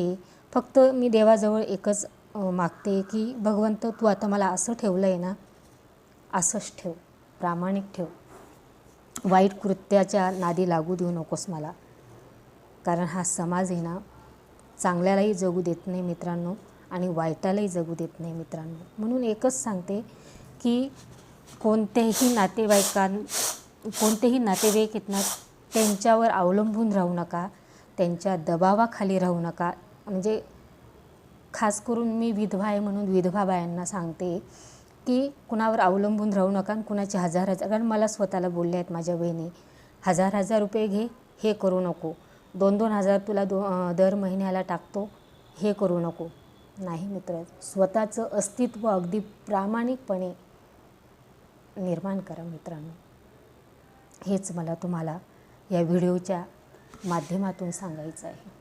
आहे फक्त मी देवाजवळ एकच मागते की भगवंत तू आता मला असं ठेवलं आहे ना असंच ठेव प्रामाणिक ठेव. वाईट कृत्याच्या नादी लागू देऊ नकोस मला. कारण हा समाज आहे ना चांगल्यालाही जगू देत नाही मित्रांनो आणि वाईटालाही जगू देत नाही मित्रांनो. म्हणून एकच सांगते की कोणत्याही नातेवाईकां कोणतेही नातेवाईक आहेत ना त्यांच्यावर अवलंबून राहू नका त्यांच्या दबावाखाली राहू नका म्हणजे खास करून मी विधवा आहे म्हणून विधवा बायांना सांगते की कुणावर अवलंबून राहू नका आणि कुणाचे हजार हजार कारण मला स्वतःला बोलले आहेत माझ्या बहिणी हजार हजार रुपये घे हे करू नको. दोन दोन हजार तुला दो दर महिन्याला टाकतो हे करू नको. नाही मित्र स्वतःचं अस्तित्व अगदी प्रामाणिकपणे निर्माण करा मित्रांनो. हेच मला तुम्हाला या व्हिडिओच्या माध्यमातून सांगायचं आहे.